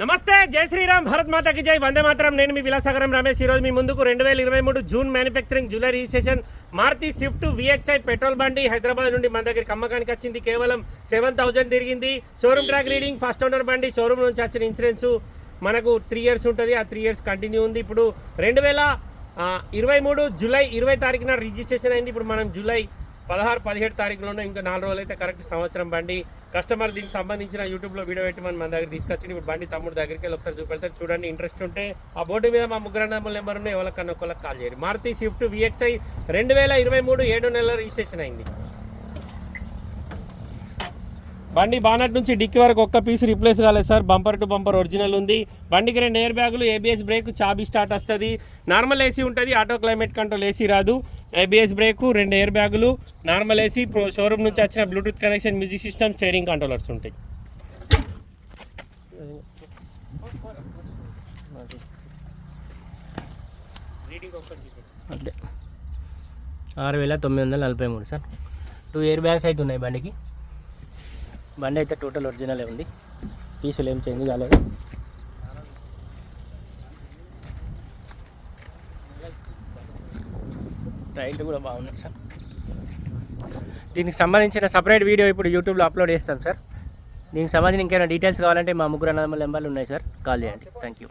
నమస్తే జై శ్రీరామ్ భారత్ మాతకి జై. వందే మాత్రం. నేను మీ విలాసాగరం రమేష్. ఈ రోజు మీ ముందుకు రెండు వేల ఇరవై మూడు June manufacturing July registration. Maruti swift VXI petrol బండి హైదరాబాద్ నుండి మన దగ్గరికి అమ్మకానికి వచ్చింది. కేవలం సెవెన్ థౌజండ్ తిరిగింది. Showroom track reading first owner బండి షోరూమ్ నుంచి వచ్చిన ఇన్సూరెన్స్ మనకు త్రీ ఇయర్స్ ఉంటుంది. ఆ త్రీ ఇయర్స్ కంటిన్యూ ఉంది. ఇప్పుడు రెండు వేల ఇరవై మూడు జూలై ఇరవై తారీఖున రిజిస్ట్రేషన్ అయింది. ఇప్పుడు మనం జూలై పదహారు పదిహేడు తారీఖులోనే ఇంకా నాలుగు రోజులు అయితే కరెక్ట్ సంవత్సరం బండి. కస్టమర్ దీనికి సంబంధించిన యూట్యూబ్లో వీడియో పెట్టి మనం మన దగ్గర తీసుకొచ్చి ఇప్పుడు బండి తమ్ముడు దగ్గరికి వెళ్ళి ఒకసారి చూపెడతారు చూడండి ఇంట్రెస్ట్ ఉంటే ఆ బోర్డు మీద మా ముగ్గురు నెంబర్ నెంబర్ ఉన్న ఎవరికన్నా ఒకళ్ళకి కాల్ చేయండి. మారుతి స్విఫ్ట్ విఎక్స్ఐ రెండు వేల ఇరవై మూడు ఏడు నెలల రిజిస్ట్రేషన్ అయింది. బండి బానట్ నుంచి డిక్కి వరకు ఒక్క పీస్ రీప్లేస్ కాలేదు sir. Bumper to bumper original ఉంది. బండికి రెండు ఎయిర్ బ్యాగులు ఏబిఎస్ బ్రేక్ చాబీ స్టార్ట్ వస్తుంది. నార్మల్ ఏసీ ఉంటుంది ఆటో క్లైమేట్ కంట్రోల్ ఏసీ రాదు. ఏబిఎస్ బ్రేక్ రెండు ఎయిర్ బ్యాగులు నార్మల్ ఏసీ షోరూమ్ నుంచి వచ్చిన bluetooth connection music system steering controllers ఉంటాయి. అదే. ఆరు వేల తొమ్మిది వందల నలభై మూడు సార్. టూ ఇయర్ బ్యాగ్స్ అయితే ఉన్నాయి బండికి. బండి అయితే టోటల్ ఒరిజినలే ఉంది. పీసులు ఏం చేంజ్ కాలేదు. టైర్లు కూడా బాగున్నాయి సార్. దీనికి సంబంధించిన సపరేట్ వీడియో ఇప్పుడు యూట్యూబ్లో అప్లోడ్ చేస్తాం సార్. దీనికి సంబంధించిన ఇంకేమైనా డీటెయిల్స్ కావాలంటే మా ముగ్గురు నెంబర్లు ఉన్నాయి సార్. కాల్ చేయండి. Thank you